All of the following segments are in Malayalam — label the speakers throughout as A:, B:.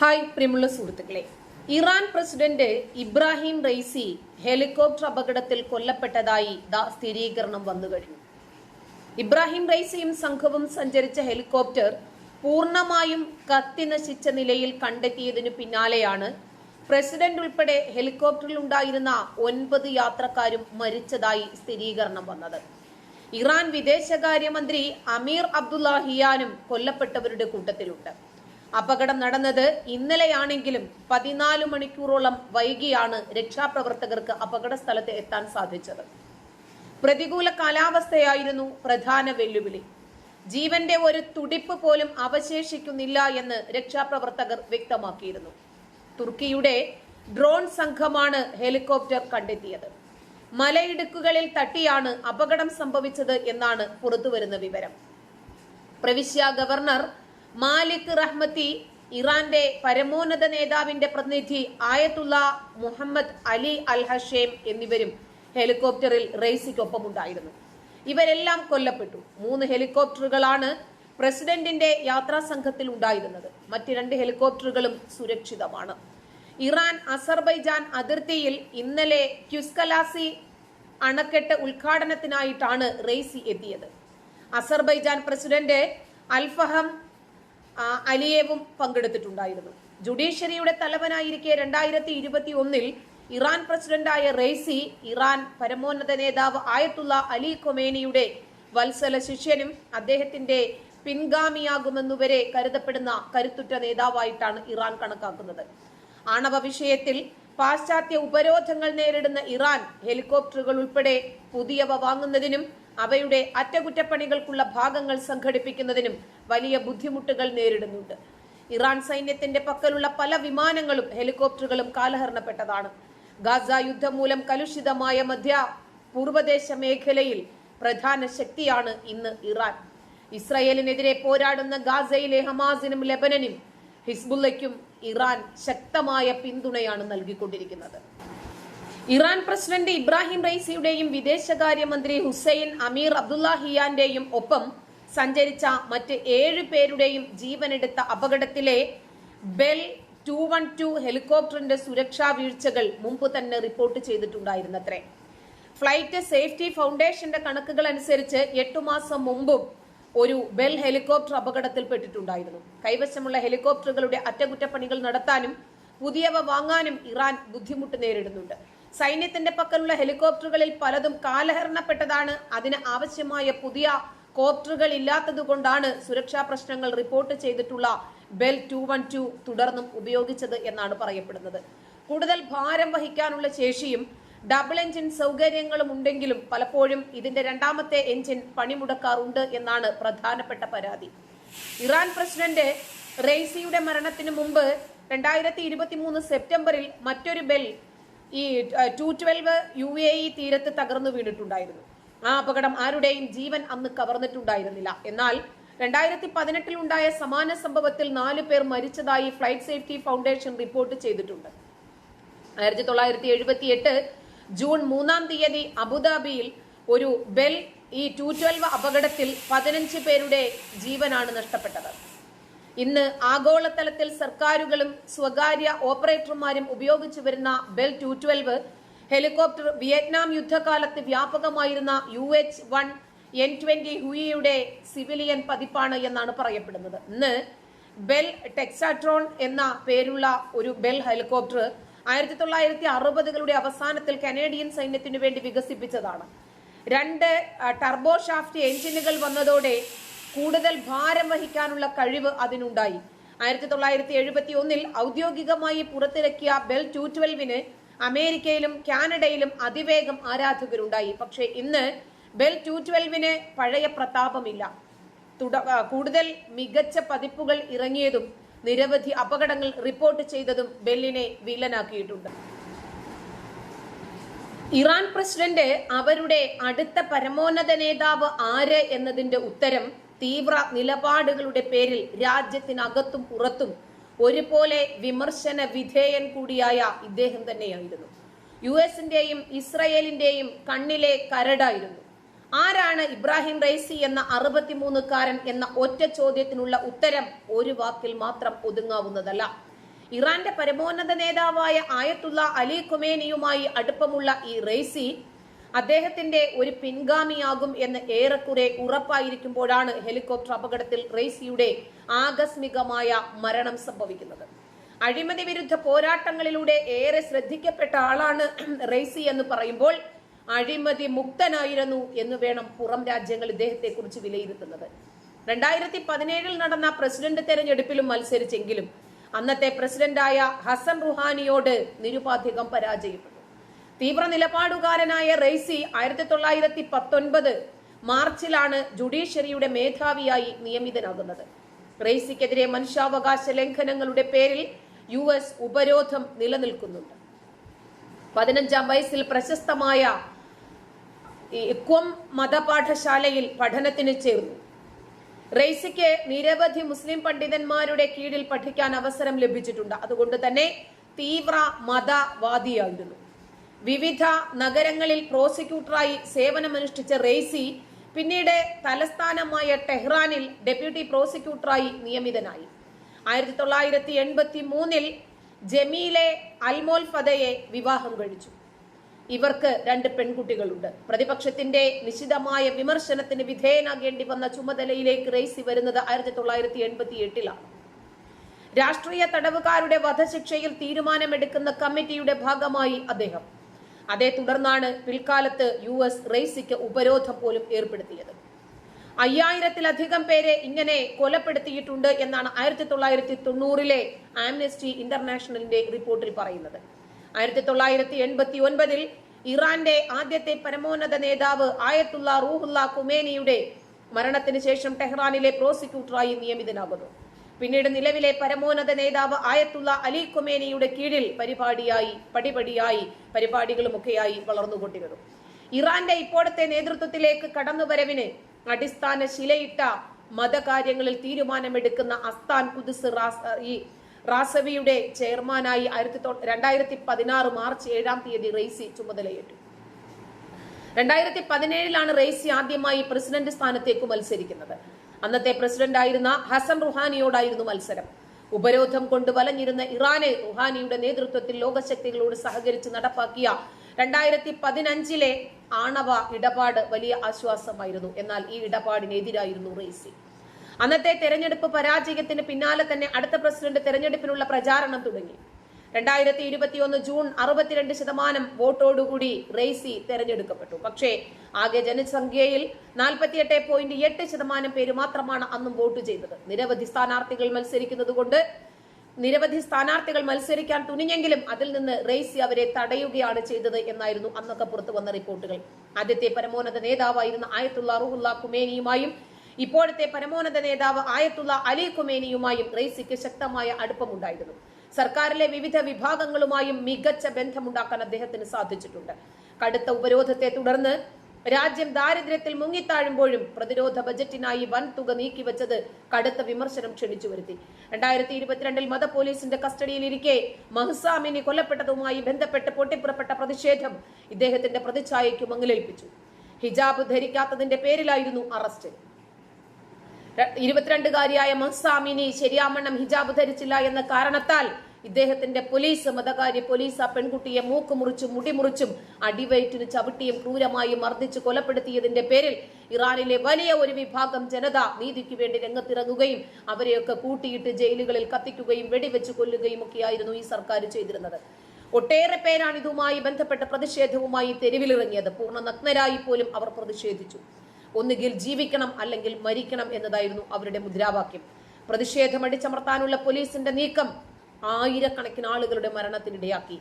A: ഹായ് പ്രിയമുള്ള സുഹൃത്തുക്കളെ. Iran president Ebrahim Raisi helicopter അപകടത്തിൽ കൊല്ലപ്പെട്ടതായി സ്ഥിരീകരണം വന്നു കഴിഞ്ഞു. ഇബ്രാഹിം റൈസിയും സംഘവും സഞ്ചരിച്ച ഹെലികോപ്റ്റർ പൂർണമായും കത്തി നശിച്ച നിലയിൽ കണ്ടെത്തിയതിനു പിന്നാലെയാണ് പ്രസിഡന്റ് ഉൾപ്പെടെ ഹെലികോപ്റ്ററിൽ ഉണ്ടായിരുന്ന ഒൻപത് യാത്രക്കാരും മരിച്ചതായി സ്ഥിരീകരണം വന്നത്. ഇറാൻ വിദേശകാര്യമന്ത്രി അമീർ അബ്ദുല്ലാഹിയാനും കൊല്ലപ്പെട്ടവരുടെ കൂട്ടത്തിലുണ്ട്. അപകടം നടന്നത് ഇന്നലെയാണെങ്കിലും പതിനാല് മണിക്കൂറോളം വൈകിയാണ് രക്ഷാപ്രവർത്തകർക്ക് അപകട സ്ഥലത്ത് എത്താൻ സാധിച്ചത്. പ്രതികൂല കാലാവസ്ഥയായിരുന്നു പ്രധാന വെല്ലുവിളി. ജീവന്റെ ഒരു തുടിപ്പ് പോലും അവശേഷിക്കുന്നില്ല എന്ന് രക്ഷാപ്രവർത്തകർ വ്യക്തമാക്കിയിരുന്നു. തുർക്കിയുടെ ഡ്രോൺ സംഘമാണ് ഹെലികോപ്റ്റർ കണ്ടെത്തിയത്. മലയിടുക്കുകളിൽ തട്ടിയാണ് അപകടം സംഭവിച്ചത് എന്നാണ് പുറത്തുവരുന്ന വിവരം. പ്രവിശ്യ ഗവർണർ മാലിക് റഹ്മത്തി ഇറാന്റെ പരമോന്നത നേതാവിന്റെ പ്രതിനിധി Ayatollah Mohammad Ali al Hashem എന്നിവരും ഹെലികോപ്റ്ററിൽ റെയ്സിക്കൊപ്പമുണ്ടായിരുന്നു ഇവരെല്ലാം കൊല്ലപ്പെട്ടു. മൂന്ന് ഹെലികോപ്റ്ററുകളാണ് പ്രസിഡന്റിന്റെ യാത്രാ സംഘത്തിൽ ഉണ്ടായിരുന്നത്. മറ്റ് രണ്ട് ഹെലികോപ്റ്ററുകളും സുരക്ഷിതമാണ്. ഇറാൻ അസർബൈജാൻ അതിർത്തിയിൽ ഇന്നലെ ക്യുസ്കലാസി അണക്കെട്ട് ഉദ്ഘാടനത്തിനായിട്ടാണ് റെയ്സി എത്തിയത്. Azerbaijan president അൽഫഹം അലിയേവും പങ്കെടുത്തിട്ടുണ്ടായിരുന്നു. ജുഡീഷ്യറിയുടെ തലവനായിരിക്കെ രണ്ടായിരത്തി ഇരുപത്തി ഒന്നിൽ ഇറാൻ പ്രസിഡന്റായ റെയ്സി ഇറാൻ പരമോന്നത നേതാവ് ആയത്തുള്ള അലി കൊമേനിയുടെ വത്സല ശിഷ്യനും അദ്ദേഹത്തിന്റെ പിൻഗാമിയാകുമെന്നുവരെ കരുതപ്പെടുന്ന കരുത്തുറ്റ നേതാവായിട്ടാണ് ഇറാൻ കണക്കാക്കുന്നത്. ആണവ വിഷയത്തിൽ പാശ്ചാത്യ ഉപരോധങ്ങൾ നേരിടുന്ന ഇറാൻ ഹെലികോപ്റ്ററുകൾ ഉൾപ്പെടെ പുതിയവ വാങ്ങുന്നതിനും അവയുടെ അറ്റകുറ്റപ്പണികൾക്കുള്ള ഭാഗങ്ങൾ സംഘടിപ്പിക്കുന്നതിനും വലിയ ബുദ്ധിമുട്ടുകൾ നേരിടുന്നുണ്ട്. ഇറാൻ സൈന്യത്തിന്റെ പക്കലുള്ള പല വിമാനങ്ങളും ഹെലികോപ്റ്ററുകളും കാലഹരണപ്പെട്ടതാണ്. ഗാസ യുദ്ധം മൂലം കലുഷിതമായ മധ്യ പൂർവദേശ മേഖലയിൽ പ്രധാന ശക്തിയാണ് ഇന്ന് ഇറാൻ. ഇസ്രയേലിനെതിരെ പോരാടുന്ന ഗാസയിലെ ഹമാസിനും ലെബനനും ഹിസ്ബുള്ളയ്ക്കും ഇറാൻ ശക്തമായ പിന്തുണയാണ് നൽകിക്കൊണ്ടിരിക്കുന്നത്. ഇറാൻ പ്രസിഡന്റ് ഇബ്രാഹിം റൈസിയുടെയും വിദേശകാര്യമന്ത്രി ഹുസൈൻ അമീർ അബ്ദുല്ലാഹിയാന്റെയും ഒപ്പം സഞ്ചരിച്ച മറ്റ് ഏഴ് പേരുടെയും ജീവനെടുത്ത അപകടത്തിലെ ബെൽ ടു വൺ ടു ഹെലികോപ്റ്ററിന്റെ സുരക്ഷാ വീഴ്ചകൾ മുമ്പ് തന്നെ റിപ്പോർട്ട് ചെയ്തിട്ടുണ്ടായിരുന്നത്രേ. ഫ്ലൈറ്റ് സേഫ്റ്റി ഫൗണ്ടേഷന്റെ കണക്കുകൾ അനുസരിച്ച് എട്ടു മാസം മുമ്പും ഒരു ബെൽ ഹെലികോപ്റ്റർ അപകടത്തിൽപ്പെട്ടിട്ടുണ്ടായിരുന്നു. കൈവശമുള്ള ഹെലികോപ്റ്ററുകളുടെ അറ്റകുറ്റപ്പണികൾ നടത്താനും പുതിയവ വാങ്ങാനും ഇറാൻ ബുദ്ധിമുട്ട് നേരിടുന്നുണ്ട്. സൈന്യത്തിന്റെ പക്കലുള്ള ഹെലികോപ്റ്ററുകളിൽ പലതും കാലഹരണപ്പെട്ടതാണ്. അതിന് ആവശ്യമായ പുതിയ കോപ്റ്ററുകൾ ഇല്ലാത്തതുകൊണ്ടാണ് സുരക്ഷാ പ്രശ്നങ്ങൾ റിപ്പോർട്ട് ചെയ്തിട്ടുള്ള ബെൽ ടു വൺ ടു തുടർന്നും ഉപയോഗിച്ചത് എന്നാണ് പറയപ്പെടുന്നത്. കൂടുതൽ ഭാരം വഹിക്കാനുള്ള ശേഷിയും ഡബിൾ എഞ്ചിൻ സൗകര്യങ്ങളും ഉണ്ടെങ്കിലും പലപ്പോഴും ഇതിന്റെ രണ്ടാമത്തെ എഞ്ചിൻ പണിമുടക്കാറുണ്ട് എന്നാണ് പ്രധാനപ്പെട്ട പരാതി. ഇറാൻ പ്രസിഡന്റ് റെയ്സിയുടെ മരണത്തിന് മുമ്പ് രണ്ടായിരത്തി ഇരുപത്തി മൂന്ന് സെപ്റ്റംബറിൽ മറ്റൊരു ബെൽ ഈ two twelve U A E തീരത്ത് തകർന്നു വീണിട്ടുണ്ടായിരുന്നു. ആ അപകടം ആരുടെയും ജീവൻ അന്ന് കവർന്നിട്ടുണ്ടായിരുന്നില്ല. എന്നാൽ രണ്ടായിരത്തി പതിനെട്ടിൽ ഉണ്ടായ സമാന സംഭവത്തിൽ നാല് പേർ മരിച്ചതായി ഫ്ലൈറ്റ് സേഫ്റ്റി ഫൗണ്ടേഷൻ റിപ്പോർട്ട് ചെയ്തിട്ടുണ്ട്. ആയിരത്തി തൊള്ളായിരത്തി എഴുപത്തി എട്ട് ജൂൺ മൂന്നാം തീയതി അബുദാബിയിൽ ഒരു ബെൽ ഈ ടു ട്വൽവ് അപകടത്തിൽ പതിനഞ്ച് പേരുടെ ജീവനാണ് നഷ്ടപ്പെട്ടത്. ഇന്ന് ആഗോളതലത്തിൽ സർക്കാരുകളും സ്വകാര്യ ഓപ്പറേറ്റർമാരും ഉപയോഗിച്ചു വരുന്ന Bell two twelve helicopter Vietnam യുദ്ധകാലത്ത് വ്യാപകമായിരുന്ന U H one N twenty ഹുയിയുടെ civilian പതിപ്പാണ് എന്നാണ് പറയപ്പെടുന്നത്. ഇന്ന് ബെൽ ടെക്സാട്രോൺ എന്ന പേരുള്ള ഒരു ബെൽ ഹെലികോപ്റ്റർ ആയിരത്തി തൊള്ളായിരത്തി അറുപതുകളുടെ അവസാനത്തിൽ കനേഡിയൻ സൈന്യത്തിനു വേണ്ടി വികസിപ്പിച്ചതാണ്. രണ്ട് ടർബോ ഷാഫ്റ്റ് എഞ്ചിനുകൾ വന്നതോടെ കൂടുതൽ ഭാരം വഹിക്കാനുള്ള കഴിവ് അതിനുണ്ടായി. ആയിരത്തി തൊള്ളായിരത്തി എഴുപത്തി ഒന്നിൽ ഔദ്യോഗികമായി പുറത്തിറക്കിയ ബെൽ ടു ട്വൽവിന് അമേരിക്കയിലും കാനഡയിലും അതിവേഗം ആരാധകരുണ്ടായി. പക്ഷേ ഇന്ന് ബെൽ ടു ട്വൽവിന് പഴയ പ്രതാപമില്ല. തുട- കൂടുതൽ മികച്ച പതിപ്പുകൾ ഇറങ്ങിയതും നിരവധി അപകടങ്ങൾ റിപ്പോർട്ട് ചെയ്തതും ബെല്ലിനെ വില്ലനാക്കിയിട്ടുണ്ട്. ഇറാൻ പ്രസിഡന്റ് അവരുടെ അടുത്ത പരമോന്നത നേതാവ് ആര് എന്നതിന്റെ ഉത്തരം തീവ്ര നിലപാടുകളുടെ പേരിൽ രാജ്യത്തിനകത്തും പുറത്തും ഒരുപോലെ വിമർശന വിധേയൻ കൂടിയായ ഇദ്ദേഹം തന്നെയായിരുന്നു. യു എസിന്റെയും ഇസ്രയേലിന്റെയും കണ്ണിലെ കരടായിരുന്നു. ആരാണ് ഇബ്രാഹിം റൈസി എന്ന അറുപത്തിമൂന്നുകാരൻ എന്ന ഒറ്റ ചോദ്യത്തിനുള്ള ഉത്തരം ഒരു വാക്കിൽ മാത്രം ഒതുങ്ങാവുന്നതല്ല. ഇറാന്റെ പരമോന്നത നേതാവായ ആയത്തുള്ള അലി ഖുമേനിയുമായി അടുപ്പമുള്ള ഈ റെയ്സി അദ്ദേഹത്തിന്റെ ഒരു പിൻഗാമിയാകും എന്ന് ഏറെക്കുറെ ഉറപ്പായിരിക്കുമ്പോഴാണ് ഹെലികോപ്റ്റർ അപകടത്തിൽ റെയ്സിയുടെ ആകസ്മികമായ മരണം സംഭവിക്കുന്നത്. അഴിമതി വിരുദ്ധ പോരാട്ടങ്ങളിലൂടെ ഏറെ ശ്രദ്ധിക്കപ്പെട്ട ആളാണ് റെയ്സി എന്ന് പറയുമ്പോൾ അഴിമതി മുക്തനായിരുന്നു എന്ന് വേണം പുറം രാജ്യങ്ങൾ ഇദ്ദേഹത്തെ കുറിച്ച് വിലയിരുത്തുന്നത്. രണ്ടായിരത്തി പതിനേഴിൽ നടന്ന പ്രസിഡന്റ് തെരഞ്ഞെടുപ്പിലും മത്സരിച്ചെങ്കിലും അന്നത്തെ പ്രസിഡന്റായ ഹസൻ റുഹാനിയോട് നിരുപാധികം പരാജയപ്പെട്ടു. തീവ്ര നിലപാടുകാരനായ റെയ്സി ആയിരത്തി തൊള്ളായിരത്തി പത്തൊൻപത് മാർച്ചിലാണ് ജുഡീഷ്യറിയുടെ മേധാവിയായി നിയമിതനാകുന്നത്. റെയ്സിക്കെതിരെ മനുഷ്യാവകാശ ലംഘനങ്ങളുടെ പേരിൽ യു എസ് ഉപരോധം നിലനിൽക്കുന്നുണ്ട്. പതിനഞ്ചാം വയസ്സിൽ പ്രശസ്തമായ ഇക്വം മതപാഠശാലയിൽ പഠനത്തിന് ചേർന്നു. റെയ്സിക്ക് നിരവധി മുസ്ലിം പണ്ഡിതന്മാരുടെ കീഴിൽ പഠിക്കാൻ അവസരം ലഭിച്ചിട്ടുണ്ട്. അതുകൊണ്ട് തന്നെ തീവ്ര മതവാദിയായിരുന്നു. വിവിധ നഗരങ്ങളിൽ പ്രോസിക്യൂട്ടറായി സേവനമനുഷ്ഠിച്ച റെയ്സി പിന്നീട് തലസ്ഥാനമായ ടെഹ്റാനിൽ ഡെപ്യൂട്ടി പ്രോസിക്യൂട്ടറായി നിയമിതനായി. ആയിരത്തി തൊള്ളായിരത്തി എൺപത്തി മൂന്നിൽ ജമീലെ അൽമോൽ ഫതയെ വിവാഹം കഴിച്ചു. ഇവർക്ക് രണ്ട് പെൺകുട്ടികളുണ്ട്. പ്രതിപക്ഷത്തിന്റെ നിശിതമായ വിമർശനത്തിന് വിധേയനാകേണ്ടി വന്ന ചുമതലയിലേക്ക് റെയ്സി വരുന്നത് ആയിരത്തി തൊള്ളായിരത്തി എൺപത്തി എട്ടിലാണ് രാഷ്ട്രീയ തടവുകാരുടെ വധശിക്ഷയിൽ തീരുമാനമെടുക്കുന്ന കമ്മിറ്റിയുടെ ഭാഗമായി അദ്ദേഹം അതേ തുടർന്നാണ് പിൽക്കാലത്ത് യു എസ് റെയ്സിക്ക് ഉപരോധം പോലും ഏർപ്പെടുത്തിയത്. അയ്യായിരത്തിലധികം പേരെ ഇങ്ങനെ കൊലപ്പെടുത്തിയിട്ടുണ്ട് എന്നാണ് ആയിരത്തി തൊള്ളായിരത്തി തൊണ്ണൂറിലെ ആംനസ്റ്റി ഇന്റർനാഷണലിന്റെ റിപ്പോർട്ടിൽ പറയുന്നത്. ആയിരത്തി തൊള്ളായിരത്തി എൺപത്തി ഒൻപതിൽ ഇറാന്റെ ആദ്യത്തെ പരമോന്നത നേതാവ് ആയത്തുള്ള റൂഹുല്ല കുമേനിയുടെ മരണത്തിന് ശേഷം ടെഹ്റാനിലെ പ്രോസിക്യൂട്ടറായി നിയമിതനാകുന്നു. പിന്നീട് നിലവിലെ പരമോന്നത നേതാവ് ആയത്തുള്ള അലി കൊമേനിയുടെ കീഴിൽ പരിപാടിയായി പടിപടിയായി പരിപാടികളുമൊക്കെയായി വളർന്നുകൊണ്ടിരുന്നു. ഇറാന്റെ ഇപ്പോഴത്തെ നേതൃത്വത്തിലേക്ക് കടന്നുവരവിന് അടിസ്ഥാന ശിലയിട്ട മതകാര്യങ്ങളിൽ തീരുമാനമെടുക്കുന്ന അസ്താൻ കുദിസ് ഈ റാസവിയുടെ ചെയർമാനായി ആയിരത്തി രണ്ടായിരത്തി പതിനാറ് മാർച്ച് ഏഴാം തീയതി റെയ്സി ചുമതലയേറ്റു. രണ്ടായിരത്തി പതിനേഴിലാണ് റെയ്സി ആദ്യമായി പ്രസിഡന്റ് സ്ഥാനത്തേക്ക് മത്സരിക്കുന്നത്. അന്നത്തെ പ്രസിഡന്റായിരുന്ന ഹസൻ റുഹാനിയോടായിരുന്നു മത്സരം. ഉപരോധം കൊണ്ട് വലഞ്ഞിരുന്ന ഇറാനെ റുഹാനിയുടെ നേതൃത്വത്തിൽ ലോകശക്തികളോട് സഹകരിച്ച് നടപ്പാക്കിയ രണ്ടായിരത്തി പതിനഞ്ചിലെ ആണവ ഇടപാട് വലിയ ആശ്വാസമായിരുന്നു. എന്നാൽ ഈ ഇടപാടിനെതിരായിരുന്നു റെയ്സി. അന്നത്തെ തെരഞ്ഞെടുപ്പ് പരാജയത്തിന് പിന്നാലെ തന്നെ അടുത്ത പ്രസിഡന്റ് തെരഞ്ഞെടുപ്പിനുള്ള പ്രചാരണം തുടങ്ങി. രണ്ടായിരത്തി ഇരുപത്തിയൊന്ന് ജൂൺ അറുപത്തിരണ്ട് ശതമാനം വോട്ടോടുകൂടി റെയ്സി തെരഞ്ഞെടുക്കപ്പെട്ടു. പക്ഷേ ആകെ ജനസംഖ്യയിൽ നാൽപ്പത്തിയെട്ട് പോയിന്റ് എട്ട് ശതമാനം പേര് മാത്രമാണ് അന്നും വോട്ട് ചെയ്തത്. നിരവധി സ്ഥാനാർത്ഥികൾ മത്സരിക്കുന്നത് കൊണ്ട് നിരവധി സ്ഥാനാർത്ഥികൾ മത്സരിക്കാൻ തുനിഞ്ഞെങ്കിലും അതിൽ നിന്ന് റെയ്സി അവരെ തടയുകയാണ് ചെയ്തത് എന്നായിരുന്നു അന്നൊക്കെ പുറത്തു വന്ന റിപ്പോർട്ടുകൾ. ആദ്യത്തെ പരമോന്നത നേതാവായിരുന്ന ആയത്തുള്ള റുഹുല്ല കുമേനിയുമായും ഇപ്പോഴത്തെ പരമോന്നത നേതാവ് ആയത്തുള്ള അലി കുമേനിയുമായും റെയ്സിക്ക് ശക്തമായ അടുപ്പമുണ്ടായിരുന്നു. സർക്കാരിലെ വിവിധ വിഭാഗങ്ങളുമായും മികച്ച ബന്ധമുണ്ടാക്കാൻ അദ്ദേഹത്തിന് സാധിച്ചിട്ടുണ്ട്. കടുത്ത ഉപരോധത്തെ തുടർന്ന് രാജ്യം ദാരിദ്ര്യത്തിൽ മുങ്ങിത്താഴുമ്പോഴും പ്രതിരോധ ബജറ്റിനായി വൻ തുക നീക്കിവച്ചത് കടുത്ത വിമർശനം ക്ഷണിച്ചു വരുത്തി രണ്ടായിരത്തി ഇരുപത്തിരണ്ടിൽ മത പോലീസിന്റെ കസ്റ്റഡിയിലിരിക്കെ മഹ്സാമിനി കൊല്ലപ്പെട്ടതുമായി ബന്ധപ്പെട്ട് പൊട്ടിപ്പുറപ്പെട്ട പ്രതിഷേധം ഇദ്ദേഹത്തിന്റെ പ്രതിച്ഛായയ്ക്ക് മങ്ങലേൽപ്പിച്ചു. ഹിജാബ് ധരിക്കാത്തതിന്റെ പേരിലായിരുന്നു അറസ്റ്റ്. ഇരുപത്തിരണ്ടുകാരിയായ മഹ്സാമിനി ശരിയാമണ്ണം ഹിജാബ് ധരിച്ചില്ല എന്ന കാരണത്താൽ ഇദ്ദേഹത്തിന്റെ പോലീസ് മതകാര്യ പോലീസ് ആ പെൺകുട്ടിയെ മൂക്ക് മുറിച്ചും മുടി മുറിച്ചും അടിവയറ്റിന് ചവിട്ടിയും ക്രൂരമായും മർദ്ദിച്ച് കൊലപ്പെടുത്തിയതിന്റെ പേരിൽ ഇറാനിലെ വലിയ ഒരു വിഭാഗം ജനത നീതിക്ക് വേണ്ടി രംഗത്തിറങ്ങുകയും അവരെയൊക്കെ കൂട്ടിയിട്ട് ജയിലുകളിൽ കത്തിക്കുകയും വെടിവെച്ച് കൊല്ലുകയും ഒക്കെയായിരുന്നു ഈ സർക്കാർ ചെയ്തിരുന്നത്. ഒട്ടേറെ പേരാണ് ഇതുമായി ബന്ധപ്പെട്ട പ്രതിഷേധവുമായി തെരുവിലിറങ്ങിയത്. പൂർണ നഗ്നരായി പോലും അവർ പ്രതിഷേധിച്ചു. ഒന്നുകിൽ ജീവിക്കണം അല്ലെങ്കിൽ മരിക്കണം എന്നതായിരുന്നു അവരുടെ മുദ്രാവാക്യം. പ്രതിഷേധം അടിച്ചമർത്താനുള്ള പോലീസിന്റെ നീക്കം ആയിരക്കണക്കിന് ആളുകളുടെ മരണത്തിനിടയാക്കി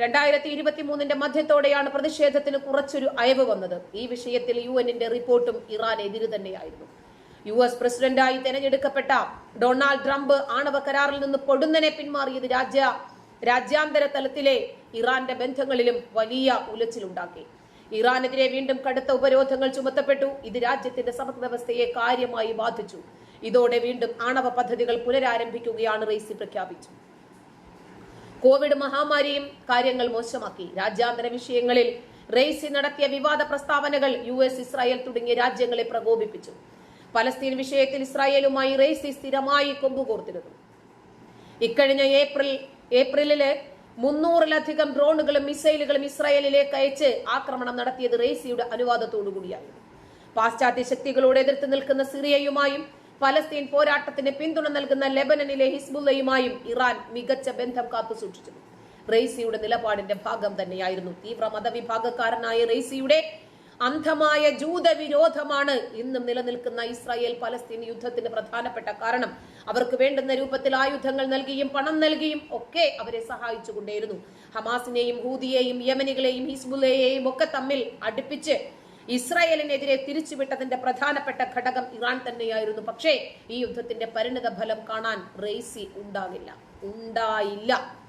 A: രണ്ടായിരത്തി ഇരുപത്തി മൂന്നിന്റെ മധ്യത്തോടെയാണ് പ്രതിഷേധത്തിന് കുറച്ചൊരു അയവ് വന്നത്. ഈ വിഷയത്തിൽ യു എന്നിന്റെ റിപ്പോർട്ടും ഇറാൻ എതിര് തന്നെയായിരുന്നു. യു എസ് പ്രസിഡന്റായി തെരഞ്ഞെടുക്കപ്പെട്ട ഡൊണാൾഡ് ട്രംപ് ആണവ കരാറിൽ നിന്ന് പൊടുന്നനെ പിന്മാറിയത് രാജ്യ രാജ്യാന്തര തലത്തിലെ ഇറാന്റെ ബന്ധങ്ങളിലും വലിയ ഉലച്ചിലുണ്ടാക്കി. ഇറാനെതിരെ വീണ്ടും കടുത്ത ഉപരോധങ്ങൾ ചുമത്തപ്പെട്ടു. ഇത് രാജ്യത്തിന്റെ സമ്പദ്വ്യവസ്ഥയെ കാര്യമായി ബാധിച്ചു. ഇതോടെ വീണ്ടും ആണവ പദ്ധതികൾ പുനരാരംഭിക്കുകയാണ് റെയ്സി പ്രഖ്യാപിച്ചു. കോവിഡ് മഹാമാരിയും കാര്യങ്ങൾ മോശമാക്കി. രാജ്യാന്തര വിഷയങ്ങളിൽ റെയ്സി നടത്തിയ വിവാദ പ്രസ്താവനകൾ യു എസ് ഇസ്രായേൽ തുടങ്ങിയ രാജ്യങ്ങളെ പ്രകോപിപ്പിച്ചു. പലസ്തീൻ വിഷയത്തിൽ ഇസ്രായേലുമായി റെയ്സി സ്ഥിരമായി കൊമ്പുകോർത്തിരുന്നു. ഇക്കഴിഞ്ഞ ഏപ്രിൽ ഏപ്രിലിൽ മുന്നൂറിലധികം ഡ്രോണുകളും മിസൈലുകളും ഇസ്രായേലിലേക്ക് അയച്ച് ആക്രമണം നടത്തിയത് റേസിയുടെ അനുവാദത്തോടുകൂടിയാണ് പാശ്ചാത്യ ശക്തികളോട് എതിർത്ത് നിൽക്കുന്ന സിറിയയുമായും പലസ്തീൻ പോരാട്ടത്തിന് പിന്തുണ നൽകുന്ന ലെബനനിലെ ഹിസ്ബുല്ലയുമായും ഇറാൻ മികച്ച ബന്ധം കാത്തു സൂക്ഷിച്ചിരുന്നു റെയ്സിയുടെ നിലപാടിന്റെ ഭാഗം തന്നെയായിരുന്നു. തീവ്ര മതവിഭാഗക്കാരനായ റെയ്സിയുടെ അന്ധമായ ജൂതവിരോധമാണ് ഇന്നും നിലനിൽക്കുന്ന ഇസ്രായേൽ പലസ്തീൻ യുദ്ധത്തിന് പ്രധാനപ്പെട്ട കാരണം. അവർക്ക് വേണ്ടുന്ന രൂപത്തിൽ ആയുധങ്ങൾ നൽകിയും പണം നൽകിയും ഒക്കെ അവരെ സഹായിച്ചുകൊണ്ടേയിരുന്നു. ഹമാസിനെയും ഹൂദിയെയും യമനികളെയും ഹിസ്ബുലയെയും ഒക്കെ തമ്മിൽ അടുപ്പിച്ച് ഇസ്രായേലിനെതിരെ തിരിച്ചുവിട്ടതിന്റെ പ്രധാനപ്പെട്ട ഘടകം ഇറാൻ തന്നെയായിരുന്നു. പക്ഷേ ഈ യുദ്ധത്തിന്റെ പരിണിത ഫലം കാണാൻ റെയ്സി ഉണ്ടാകില്ല. ഉണ്ടായില്ല.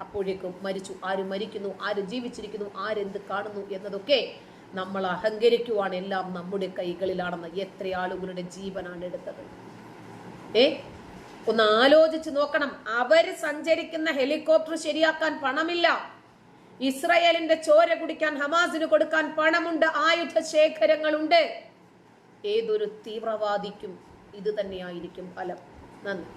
A: അപ്പോഴേക്കും മരിച്ചു. ആര് മരിക്കുന്നു? ആര് ജീവിച്ചിരിക്കുന്നു? ആരെന്ത് കാണുന്നു? എന്നതൊക്കെ നമ്മൾ അഹങ്കരിക്കുവാണ് എല്ലാം നമ്മുടെ കൈകളിലാണെന്ന്. എത്ര ആളുകളുടെ ജീവനാണ് എടുത്തത്. ഏ? ഒന്ന് ആലോചിച്ച് നോക്കണം. അവർ സഞ്ചരിക്കുന്ന ഹെലികോപ്റ്റർ ശരിയാക്കാൻ പണമില്ല. ഇസ്രയേലിന്റെ ചോര കുടിക്കാൻ ഹമാസിന് കൊടുക്കാൻ പണമുണ്ട്. ആയുധ ശേഖരങ്ങളുണ്ട് ഏതൊരു തീവ്രവാദിക്കും ഇത് തന്നെയായിരിക്കും ഫലം. നന്ദി.